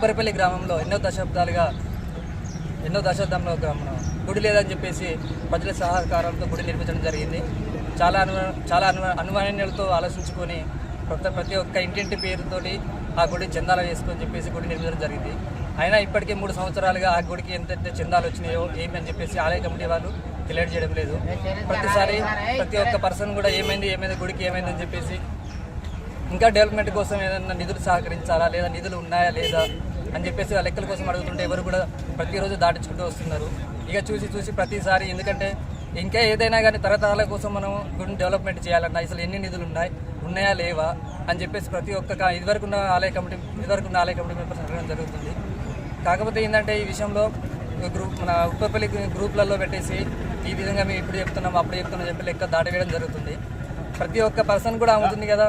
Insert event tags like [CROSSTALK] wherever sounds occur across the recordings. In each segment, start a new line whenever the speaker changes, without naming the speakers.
ఉప్పరపల్లి గ్రామంలో ఎన్నో దశాబ్దాలుగా ఎన్నో దశాబ్దంలో గ్రామం గుడి లేదని చెప్పేసి ప్రజల సహకారంతో గుడి నిర్మించడం జరిగింది. చాలా అను చాలా అను అనుమాన్యాలతో ఆలోచించుకొని ప్రతి ప్రతి ఒక్క ఇంటింటి పేరుతోటి ఆ గుడి చందాలు వేసుకొని చెప్పేసి గుడి నిర్మించడం జరిగింది. అయినా ఇప్పటికే మూడు సంవత్సరాలుగా ఆ గుడికి ఎంత చందాలు వచ్చినాయో ఏమని చెప్పేసి ఆలయ కమిటీ వాళ్ళు తెలియజేయడం లేదు. ప్రతిసారి ప్రతి ఒక్క పర్సన్ కూడా ఏమైంది ఏమైంది గుడికి ఏమైందని చెప్పేసి ఇంకా డెవలప్మెంట్ కోసం ఏదైనా నిధులు సహకరించాలా లేదా నిధులు ఉన్నాయా లేదా అని చెప్పేసి ఆ లెక్కల కోసం అడుగుతుంటే ఎవరు కూడా ప్రతిరోజు దాటించుకుంటూ వస్తున్నారు. ఇక చూసి చూసి ప్రతిసారి ఎందుకంటే ఇంకా ఏదైనా కానీ తరతరాల కోసం మనం గుడిని డెవలప్మెంట్ చేయాలన్నా అసలు ఎన్ని నిధులు ఉన్నాయి ఉన్నాయా లేవా అని చెప్పేసి ప్రతి ఒక్క ఇదివరకు ఉన్న ఆలయ కమిటీ ఇదివరకు ఉన్న ఆలయ కమిటీ మెంబర్స్ అడగడం జరుగుతుంది. కాకపోతే ఏంటంటే ఈ విషయంలో గ్రూప్ మన ఉప్పపల్లి గ్రూప్లలో పెట్టేసి ఈ విధంగా మేము ఇప్పుడు చెప్తున్నాం అప్పుడు చెప్తున్నాం చెప్పి లెక్క దాటవేయడం జరుగుతుంది. ప్రతి ఒక్క పర్సన్ కూడా అమ్ముతుంది కదా.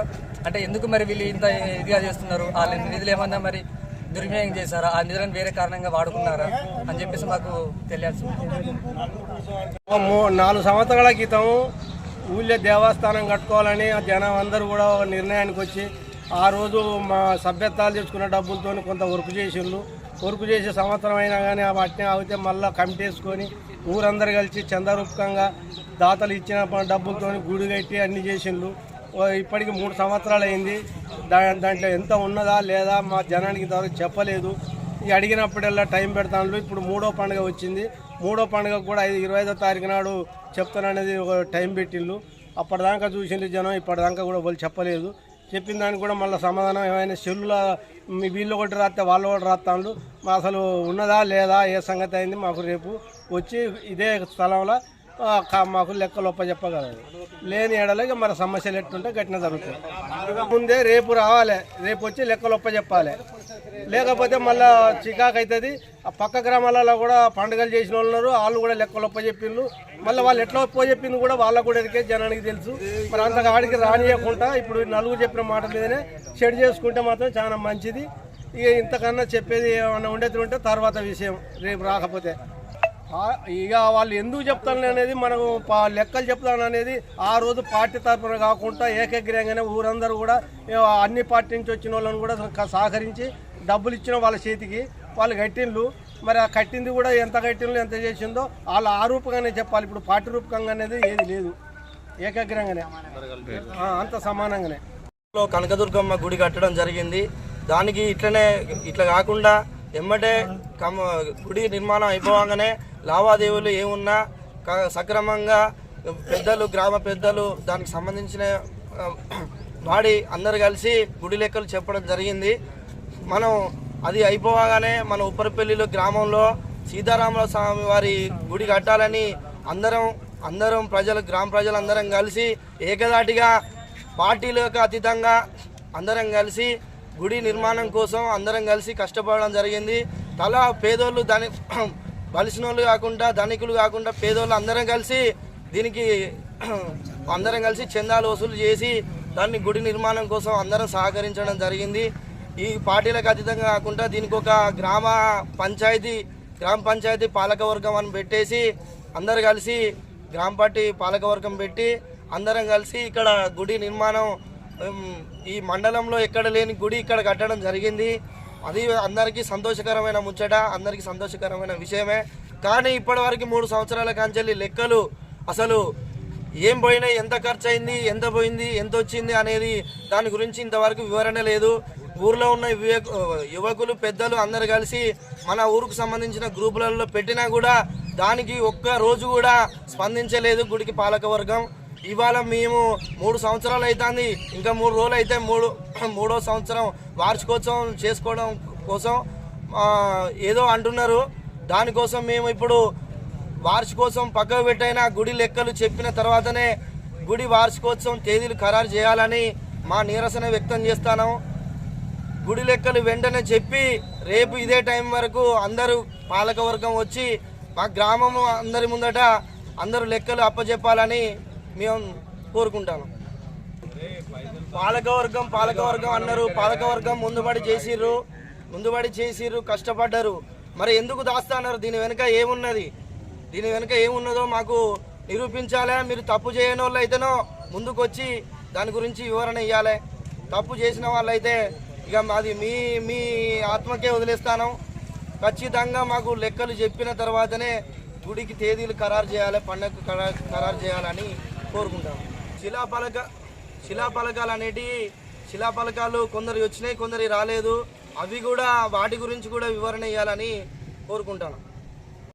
అంటే ఎందుకు మరి వీళ్ళు ఇంత ఇదిగా చేస్తున్నారు? వాళ్ళ నిధులు ఏమన్నా మరి దుర్వినియోగం చేశారా? ఆ నిధులను వేరే కారణంగా వాడుకున్నారా? అని చెప్పేసి మాకు తెలియాల్సి
నాలుగు సంవత్సరాల క్రితం ఊళ్ళో దేవస్థానం కట్టుకోవాలని ఆ జనం అందరూ కూడా ఒక నిర్ణయానికి వచ్చి ఆ రోజు మా సభ్యత్వాలు తెచ్చుకున్న డబ్బులతో కొంత వర్క్ చేసిండ్రు. వర్క్ చేసే సంవత్సరం అయినా కానీ ఆ వాటిని ఆగితే మళ్ళీ కమిటీ వేసుకొని ఊరందరు కలిసి చందరూపకంగా దాతలు ఇచ్చిన డబ్బులతో గుడి కట్టి అన్ని చేసిండ్రు. ఇప్పటికి మూడు సంవత్సరాలు అయింది. దా దాంట్లో ఎంత ఉన్నదా లేదా మా జనానికి ఇంతవరకు చెప్పలేదు. ఇక అడిగినప్పుడల్లా టైం పెడతాను ఇప్పుడు మూడో పండుగ వచ్చింది. మూడో పండుగ కూడా ఐదు ఇరవై ఐదో తారీఖు నాడు చెప్తాననేది ఒక టైం పెట్టిళ్ళు అప్పటిదాకా చూసింది జనం ఇప్పటిదాకా కూడా వాళ్ళు చెప్పలేదు. చెప్పిన దానికి కూడా మళ్ళీ సమాధానం ఏమైనా సెల్లుల మీ వీళ్ళు ఒకటి రాస్తే వాళ్ళు ఒకటి రాస్తాను మా అసలు ఉన్నదా లేదా ఏ సంగతి అయింది మాకు రేపు వచ్చి ఇదే స్థలంలో మాకు లెక్కలు ఒప్ప చెప్పగలరు లేని ఏడలకి మరి సమస్యలు ఎట్టుంటే గట్టిన జరుగుతాయి ముందే రేపు రావాలి. రేపు వచ్చి లెక్కలొప్ప చెప్పాలి లేకపోతే మళ్ళా చికాకు అవుతుంది ఆ పక్క గ్రామాలలో కూడా పండుగలు చేసిన వాళ్ళు ఉన్నారు వాళ్ళు కూడా లెక్కలొప్ప చెప్పిండ్రు మళ్ళీ వాళ్ళు ఎట్లా ఒప్ప చెప్పింది కూడా వాళ్ళకు కూడా ఎదికే జనానికి తెలుసు. మరి అంత ఆడికి రానియకుండా ఇప్పుడు నలుగురు చెప్పిన మాట మీదనే షెడ్ చేసుకుంటే మాత్రం చాలా మంచిది. ఇక ఇంతకన్నా చెప్పేది ఏమన్నా ఉండేది ఉంటే తర్వాత విషయం. రేపు రాకపోతే. ఇక వాళ్ళు ఎందుకు చెప్తాను అనేది మనకు లెక్కలు చెప్తాను అనేది ఆ రోజు పార్టీ తరఫున కాకుండా ఏకగ్రీయంగానే ఊరందరూ కూడా అన్ని పార్టీ నుంచి వచ్చిన వాళ్ళని కూడా సహకరించి డబ్బులు ఇచ్చిన వాళ్ళ చేతికి వాళ్ళు కట్టిండ్లు. మరి ఆ కట్టింది కూడా ఎంత కట్టిండ్లు ఎంత చేసిందో వాళ్ళు ఆ రూపంగానే చెప్పాలి. ఇప్పుడు పార్టీ రూపకంగా అనేది ఏది లేదు. ఏకాగ్రంగానే అంత సమానంగానే.
కనకదుర్గమ్మ గుడి కట్టడం జరిగింది. దానికి ఇట్లనే ఇట్లా కాకుండా ఎమ్మటే కమ్మ గుడి నిర్మాణం అయిపోగానే లావాదేవీలు ఏమున్నా క- సక్రమంగా పెద్దలు గ్రామ పెద్దలు దానికి సంబంధించిన వాడి అందరు కలిసి గుడి లెక్కలు చెప్పడం జరిగింది. మనం అది అయిపోగానే మన ఉప్పరపల్లిలో గ్రామంలో సీతారాముల స్వామి వారి గుడి కట్టాలని అందరం అందరం ప్రజలు గ్రామ ప్రజలందరం కలిసి ఏకదాటిగా పార్టీలకు అతీతంగా అందరం కలిసి గుడి నిర్మాణం కోసం అందరం కలిసి కష్టపడడం జరిగింది. తలా పేదోళ్ళు దాని బలిసిన వాళ్ళు కాకుండా ధనికులు కాకుండా పేదోళ్ళు అందరం కలిసి దీనికి [CLEARS THROAT] అందరం కలిసి చందాలు వసూలు చేసి దాన్ని గుడి నిర్మాణం కోసం అందరం సహకరించడం జరిగింది. ఈ పార్టీలకు అతీతంగా కాకుండా దీనికి ఒక గ్రామ పంచాయతీ గ్రామ పంచాయతీ పాలకవర్గం అని పెట్టేసి అందరు కలిసి గ్రామ పార్టీ పాలకవర్గం పెట్టి అందరం కలిసి ఇక్కడ గుడి నిర్మాణం ఈ మండలంలో ఎక్కడ లేని గుడి ఇక్కడ కట్టడం జరిగింది. అది అందరికీ సంతోషకరమైన ముచ్చట అందరికీ సంతోషకరమైన విషయమే. కానీ ఇప్పటివరకు మూడు సంవత్సరాల కాంచెల్లి లెక్కలు అసలు ఏం పోయినాయి ఎంత ఖర్చు అయింది ఎంత పోయింది ఎంత వచ్చింది అనేది దాని గురించి ఇంతవరకు వివరణ లేదు. ఊర్లో ఉన్న యువకులు పెద్దలు అందరు కలిసి మన ఊరుకు సంబంధించిన గ్రూపులలో పెట్టినా కూడా దానికి ఒక్క రోజు కూడా స్పందించలేదు గుడికి పాలకవర్గం. ఇవాళ మేము మూడు సంవత్సరాలు అవుతుంది ఇంకా మూడు రోజులు అయితే మూడు మూడో సంవత్సరం వార్షికోత్సవం చేసుకోవడం కోసం ఏదో అంటున్నారు. దానికోసం మేము ఇప్పుడు వార్షికోత్సవం పక్కకు పెట్టైన గుడి లెక్కలు చెప్పిన తర్వాతనే గుడి వార్షికోత్సవం తేదీలు ఖరారు చేయాలని మా నీరసన వ్యక్తం చేస్తాను. గుడి లెక్కలు వెంటనే చెప్పి రేపు ఇదే టైం వరకు అందరూ పాలకవర్గం వచ్చి మా గ్రామం అందరి ముందట అందరూ లెక్కలు అప్పచెప్పాలని మేము కోరుకుంటాను. పాలకవర్గం పాలకవర్గం అన్నారు. పాలకవర్గం ముందుబడి చేసిర్రు. ముందుబడి చేసిర్రు. కష్టపడ్డారు. మరి ఎందుకు దాస్తాన్నారు? దీని వెనుక ఏమున్నది? దీని వెనుక ఏమున్నదో మాకు నిరూపించాలి? మీరు తప్పు చేయని వాళ్ళు అయితేనో ముందుకొచ్చి దాని గురించి వివరణ ఇవ్వాలి తప్పు చేసిన వాళ్ళైతే ఇక మాది మీ మీ ఆత్మకే వదిలేస్తాను. ఖచ్చితంగా మాకు లెక్కలు చెప్పిన తర్వాతనే గుడికి తేదీలు ఖరారు చేయాలి పండగ ఖరారు చేయాలని కోరుకుంటాను శిలాపలక శిలాఫలకాలు అనేటివి శిలాఫలకాలు కొందరు వచ్చినాయి కొందరు రాలేదు. అవి కూడా వాటి గురించి కూడా వివరణ ఇవ్వాలని కోరుకుంటాను.